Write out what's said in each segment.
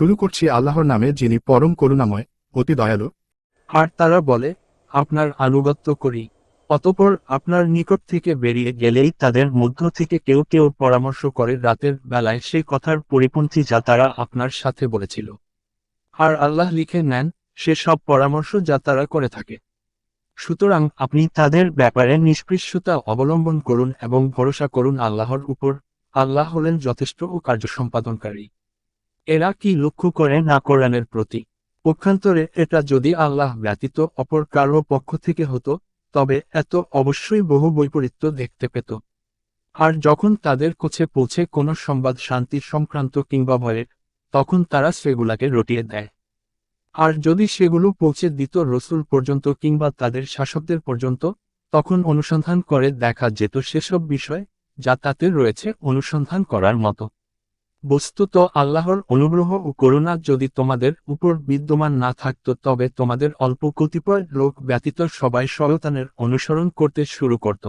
শুরু করছি আল্লাহর নামে যিনি পরম করুণাময়, অতি দয়ালু। আর তারা বলে, আপনার আনুগত্য করি। অতপর আপনার নিকট থেকে বেরিয়ে গেলেই তাদের মধ্য থেকে কেউ কেউ পরামর্শ করে রাতের বেলায় সেই কথার পরিপন্থী যা তারা আপনার সাথে বলেছিল। আর আল্লাহ লিখে নেন, সে সব পরামর্শ যা তারা করে থাকে। সুতরাং আপনি তাদের ব্যাপারে নিষ্পৃশ্যতা অবলম্বন করুন এবং ভরসা করুন আল্লাহর উপর। আল্লাহ হলেন যথেষ্ট ও কার্য সম্পাদনকারী। এরা কি লক্ষ্য করে না কোরআনের প্রতি? পক্ষান্তরে এটা যদি আল্লাহ ব্যতীত অপর কারও পক্ষ থেকে হতো, তবে এত অবশ্যই বহু বৈপরীত্য দেখতে পেত। আর যখন তাদের কাছে পৌঁছে কোনো সংবাদ শান্তি সংক্রান্ত কিংবা ভয়ের তখন তারা সেগুলাকে রটিয়ে দেয়। আর যদি সেগুলো পৌঁছে দিত রসুল পর্যন্ত কিংবা তাদের শাসকদের পর্যন্ত, তখন অনুসন্ধান করে দেখা যেত সেসব বিষয় যা তাতে রয়েছে অনুসন্ধান করার মতো। বস্তুত আল্লাহর অনুগ্রহ ও করুণা যদি তোমাদের উপর বিদ্যমান না থাকত, তবে তোমাদের অল্প কতিপয় লোক ব্যতীত সবাই শয়তানের অনুসরণ করতে শুরু করত।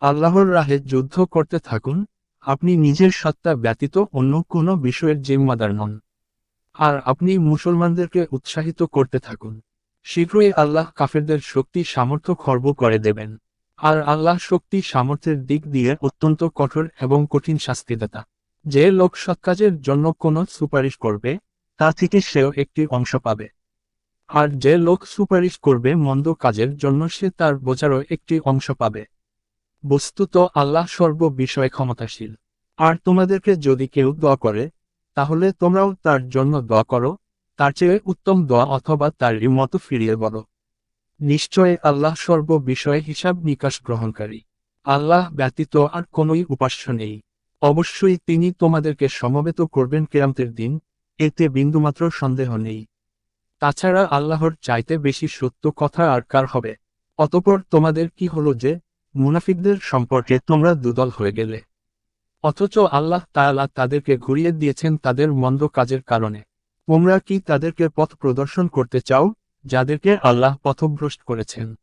আল্লাহর রাহে যুদ্ধ করতে থাকুন, আপনি নিজের সত্তা ব্যতীত অন্য কোনো বিষয়ের জিম্মাদার নন। আর আপনি মুসলমানদেরকে উৎসাহিত করতে থাকুন। শীঘ্রই আল্লাহ কাফেরদের শক্তি, সামর্থ্য খর্ব করে দেবেন। আর আল্লাহ শক্তি, সামর্থ্যের দিক দিয়ে অত্যন্ত কঠোর এবং কঠিন শাস্তিদাতা। যে লোক সৎকাজের জন্য কোনো সুপারিশ করবে, তা থেকে সেও একটি অংশ পাবে। আর যে লোক সুপারিশ করবে মন্দ কাজের জন্য সে তার বোঝারও একটি অংশ পাবে। বস্তুত আল্লাহ সর্ব বিষয়ে ক্ষমতাশীল। আর তোমাদেরকে যদি কেউ দোয়া করে, তাহলে তোমরাও তার জন্য দোয়া করো, তার চেয়ে উত্তম দোয়া অথবা তার মতো ফিরিয়ে বলো। নিশ্চয় আল্লাহ সর্ব বিষয়ে হিসাব নিকাশ গ্রহণকারী। আল্লাহ ব্যতীত আর কোনোই উপাস্য নেই। অবশ্যই তিনি তোমাদেরকে সমবেত করবেন কেরামতের দিন, এতে বিন্দুমাত্র সন্দেহ নেই। তাছাড়া আল্লাহর চাইতে বেশি সত্য কথা আর কার হবে? অতপর তোমাদের কি হলো যে, মুনাফিকদের সম্পর্কে তোমরা দুদল হয়ে গেলে। অথচ আল্লাহ তাআলা তাদেরকে ঘুরিয়ে দিয়েছেন তাদের মন্দ কাজের কারণে। তোমরা কি তাদেরকে পথ প্রদর্শন করতে চাও, যাদেরকে আল্লাহ পথভ্রষ্ট করেছেন?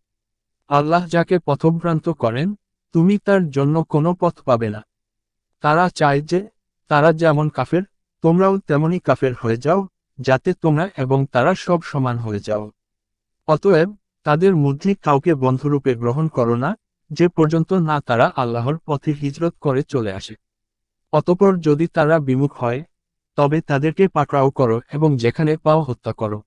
আল্লাহ যাকে পথভ্রান্ত করেন, তুমি তার জন্য কোনো পথ পাবে না। তারা চায় যে, তারা যেমন কাফের, তোমরাও তেমনই কাফের হয়ে যাও, যাতে তোমরা এবং তারা সব সমান হয়ে যাও। অতএব, তাদের মধ্যে কাউকে বন্ধুরূপে গ্রহণ করো না, যে পর্যন্ত না তারা আল্লাহর পথে হিজরত করে চলে আসে। অতপর যদি তারা বিমুখ হয়, তবে তাদেরকে পাকড়াও করো এবং যেখানে পাও হত্যা করো।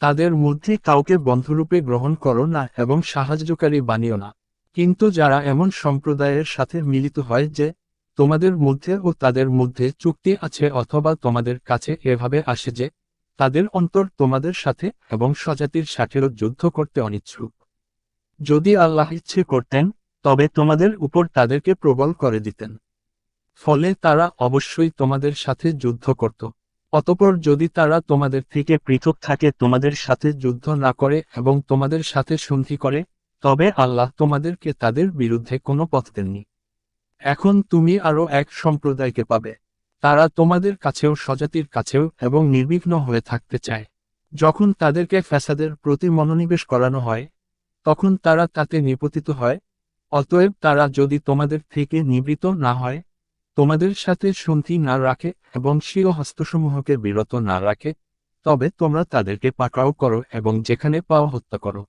তাদের মধ্যে কাউকে বন্ধুরূপে গ্রহণ করো না এবং সাহায্যকারী বানিও না। কিন্তু যারা এমন সম্প্রদায়ের সাথে মিলিত হয় যে তোমাদের মধ্যে ও তাদের মধ্যে চুক্তি আছে অথবা তোমাদের কাছে এভাবে আসে যে, তাদের অন্তর তোমাদের সাথে এবং স্বজাতির সাথেও যুদ্ধ করতে অনিচ্ছুক। যদি আল্লাহ ইচ্ছে করতেন, তবে তোমাদের উপর তাদেরকে প্রবল করে দিতেন। ফলে তারা অবশ্যই তোমাদের সাথে যুদ্ধ করত। অতপর যদি তারা তোমাদের থেকে পৃথক থাকে, তোমাদের সাথে যুদ্ধ না করে এবং তোমাদের সাথে সন্ধি করে, তবে আল্লাহ তোমাদেরকে তাদের বিরুদ্ধে কোনো পথ দেননি। এখন তুমি আরও এক সম্প্রদায়কে পাবে। তারা তোমাদের কাছেও স্বজাতির কাছেও এবং নির্বিঘ্ন হয়ে থাকতে চায়। যখন তাদেরকে ফ্যাসাদের প্রতি মনোনিবেশ করানো হয়, তখন তারা তাতে নিপতিত হয়, অতএব তারা যদি তোমাদের থেকে নিবৃত না হয়, তোমাদের সাথে সন্ধি না রাখে এবং স্বীয় হস্তসমূহকে বিরত না রাখে, তবে তোমরা তাদেরকে পাকড়াও করো এবং যেখানে পাওয়া হত্যা করো।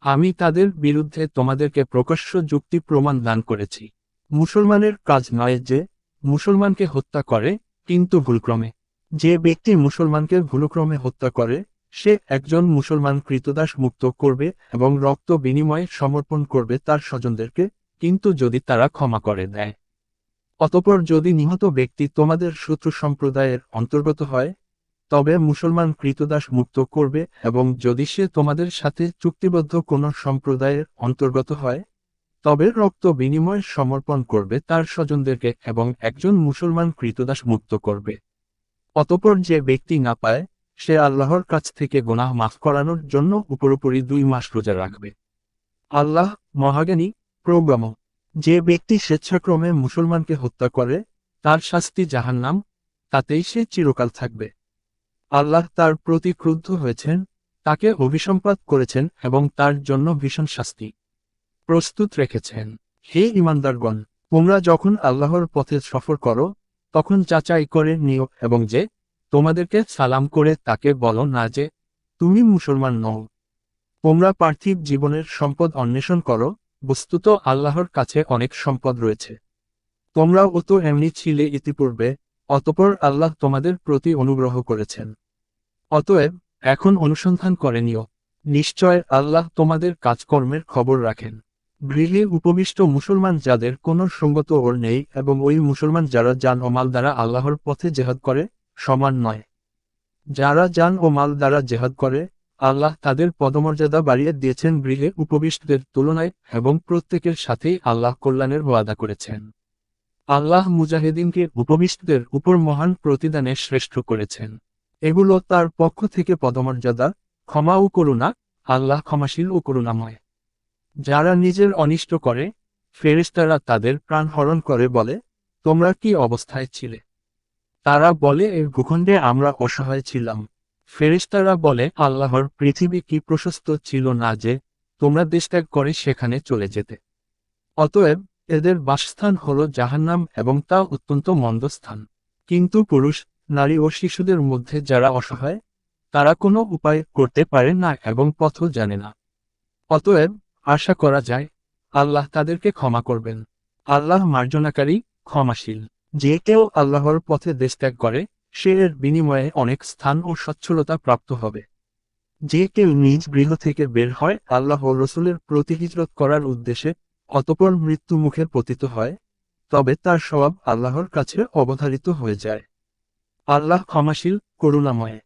আমি তাদের বিরুদ্ধে তোমাদেরকে প্রকাশ্য যুক্তি প্রমাণ দান করেছি। মুসলমানের কাজ নয় যে মুসলমানকে হত্যা করে, কিন্তু ভুলক্রমে। যে ব্যক্তি মুসলমানকে ভুলক্রমে হত্যা করে, সে একজন মুসলমান কৃতদাস মুক্ত করবে এবং রক্ত বিনিময়ে সমর্পণ করবে তার স্বজনদেরকে, কিন্তু যদি তারা ক্ষমা করে দেয়। অতপর যদি নিহত ব্যক্তি তোমাদের শত্রু সম্প্রদায়ের অন্তর্গত হয়, তবে মুসলমান কৃতদাস মুক্ত করবে এবং যদি সে তোমাদের সাথে চুক্তিবদ্ধ কোনো সম্প্রদায়ের অন্তর্গত হয় তবে রক্ত বিনিময় সমর্পণ করবে তার স্বজনদেরকে এবং একজন মুসলমান কৃতদাস মুক্ত করবে। অতপর যে ব্যক্তি না পায়, সে আল্লাহর কাছ থেকে গোনাহ মাফ করানোর জন্য উপরোপরি দুই মাস রোজা রাখবে। আল্লাহ মহাজ্ঞানী প্রোগ্রাম যে ব্যক্তি স্বেচ্ছাক্রমে মুসলমানকে হত্যা করে, তার শাস্তি যাহার জাহান্নাম, তাতেই সে চিরকাল থাকবে। আল্লাহ তার প্রতি ক্রুদ্ধ হয়েছেন, তাকে অভিসম্পাত করেছেন এবং তার জন্য ভীষণ শাস্তি। প্রস্তুত রেখেছেন। হে ইমানদারগণ তোমরা যখন আল্লাহর পথে সফর করো, তখন যাচাই করে নিও এবং যে তোমাদেরকে সালাম করে তাকে বলো না যে, তুমি মুসলমান নও। তোমরা পার্থিব জীবনের সম্পদ অন্বেষণ করো, বস্তুত আল্লাহর কাছে অনেক সম্পদ রয়েছে। তোমরাও তো এমনি ছিলে ইতিপূর্বে, অতপর আল্লাহ তোমাদের প্রতি অনুগ্রহ করেছেন। অতএব, এখন অনুসন্ধান করে নিও। নিশ্চয় আল্লাহ তোমাদের কাজকর্মের খবর রাখেন। গৃহে উপবিষ্ট মুসলমান যাদের কোনো সঙ্গত ওর নেই এবং ওই মুসলমান যারা যান ও মাল দ্বারা আল্লাহর পথে জেহাদ করে, সমান নয়। যারা যান ও মাল দ্বারা জেহাদ করে, আল্লাহ তাদের পদমর্যাদা বাড়িয়ে দিয়েছেন গৃহে উপবিষ্টদের তুলনায় এবং প্রত্যেকের সাথেই আল্লাহ কল্যাণের ওয়াদা করেছেন। আল্লাহ মুজাহিদিনকে উপবিষ্টদের উপর মহান প্রতিদানে শ্রেষ্ঠ করেছেন। এগুলো তার পক্ষ থেকে পদমর্যাদা ক্ষমা ও করুণা, আল্লাহ ক্ষমাশীল ও করুণাময়। যারা নিজের অনিষ্ট করে, ফেরেশতারা তাদের প্রাণ হরণ করে বলে, তোমরা কি অবস্থায় ছিলে? তারা বলে এই ভূখণ্ডে আমরা অসহায় ছিলাম। ফেরেশতারা বলে, আল্লাহর পৃথিবী কি প্রশস্ত ছিল না যে তোমরা দেশত্যাগ করে সেখানে চলে যেতে। অতএব এদের বাসস্থান হল জাহান্নাম এবং তা অত্যন্ত মন্দ স্থান। কিন্তু পুরুষ, নারী ও শিশুদের মধ্যে যারা অসহায়, তারা কোনো উপায় করতে পারে না এবং পথও জানে না। অতএব আশা করা যায়, আল্লাহ তাদেরকে ক্ষমা করবেন। আল্লাহ মার্জনাকারী, ক্ষমাশীল। যে কেউ আল্লাহর পথে দেশত্যাগ করে, সে এর বিনিময়ে অনেক স্থান ও সচ্ছলতা প্রাপ্ত হবে। যে কেউ নিজ গৃহ থেকে বের হয়, আল্লাহ রসুলের প্রতি হিজরত করার উদ্দেশ্যে অতপর মৃত্যু মুখে পতিত হয়, তবে তার স্বভাব আল্লাহর কাছে অবধারিত হয়ে যায়। আল্লাহ ক্ষমাশীল, করুণাময়।